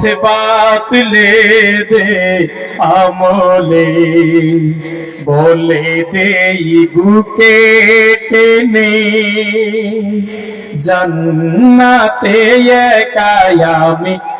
পথে বাতলে দে আমলে। বলে দেই বুকে টেনে। জান্নাতে একাই আমি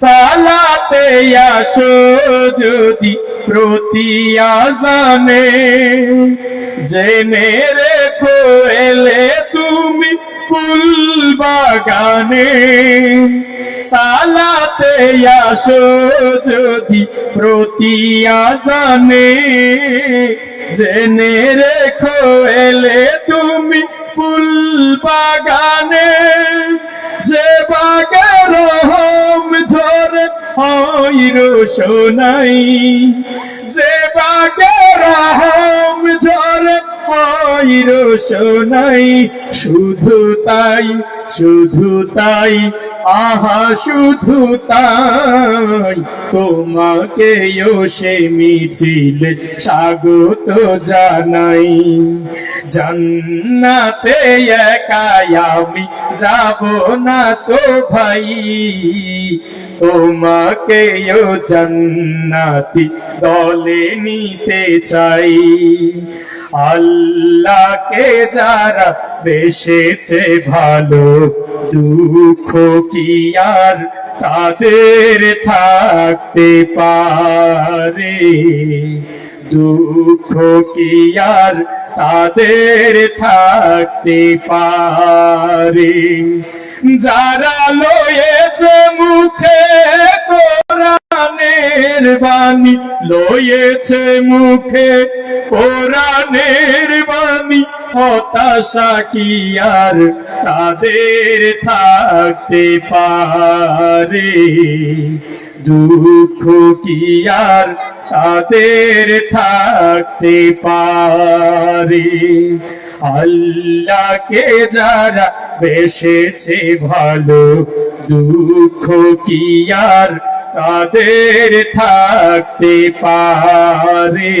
সালাতে আসো যদি প্রতি আজানে জেনে রেখো এলে তুমি ফুল বাগানে। সালাতে আসো যদি প্রতি আজানে জেনে রেখো এলে তুমি ফুল বাগানে। যে বাগে রহম হয় সোনাই যে বাগে হয় রোশনাই শুধু তাই শুধু তাই, আহা, শুধু তাই। তোমাকে সে মিছিল স্বাগত জানাই। জান্নাতে একাই আমি যাব না তো ভাই। তোমাকেও জান্নাতি দলে নিতে চাই। আল্লাহকে যারা বেসেছে ভালো, দুঃখ কি আর তাদের থাকতে পারে? দুঃখ কি আর তাদের থাকতে পারে? যারা লয়েছে মুখে বাণী লয়েছে মুখে, কোরআনের বাণী, হতাশা কি আর তাদের থাকতে পারে? দুঃখ কি আর তাদের থাকতে পারে? আল্লাহকে যারা বেসেছে ভালো, দুঃখ কি আর তাদের থাকতে পারে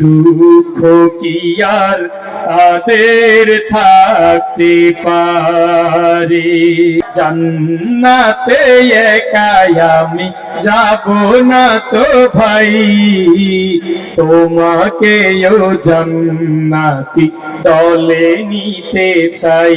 দুঃখ কি আর তাদের থাকতে পারে? জান্নাতে একাই আমি যাব না তো ভাই। তোমাকেও জান্নাতি দলে নিতে চাই।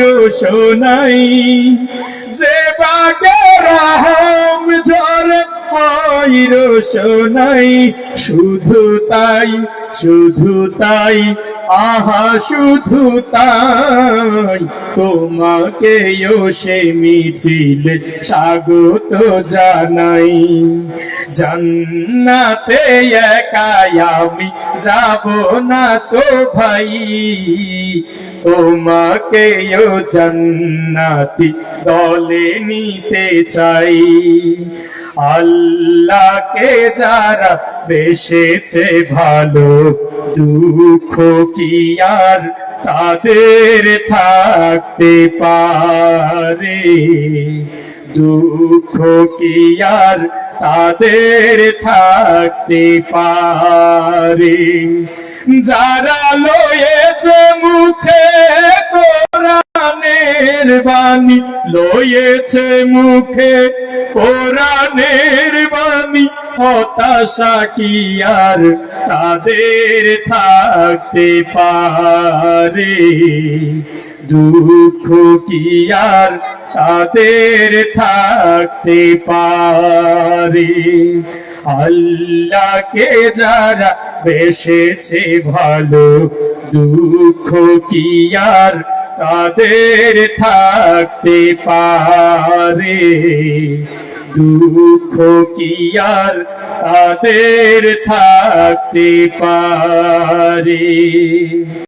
রোশনাই যে বাগে রাহম ঝরে হয় রোশনাই শুধু তাই শুধু তাই, আহা, শুধু তাই। তোমাকে সে মিছিল স্বাগত জানাই। জান্নাতে একাই আমি যাব না তো ভাই। তোমাকেও জান্নাতি দলে নিতে চাই। আল্লাহকে যারা বেসেছে ভালো দুঃখ কি আর তাদের থাকতে পারে? দুঃখ কি আর তাদের থাকতে পারে? যারা লয়েছে মুখে কোরআনের বাণী লয়েছে মুখে। কোরআনের বাণী, হতাশা কি আর তাদের থাকতে পারে? দুঃখ কি আর তাদের থাকতে পারে? আল্লাহকে যারা বেসেছে ভালো, দুঃখ কি আর তাদের থাকতে পারে। দুঃখ কি আর তাদের থাকতে পারে?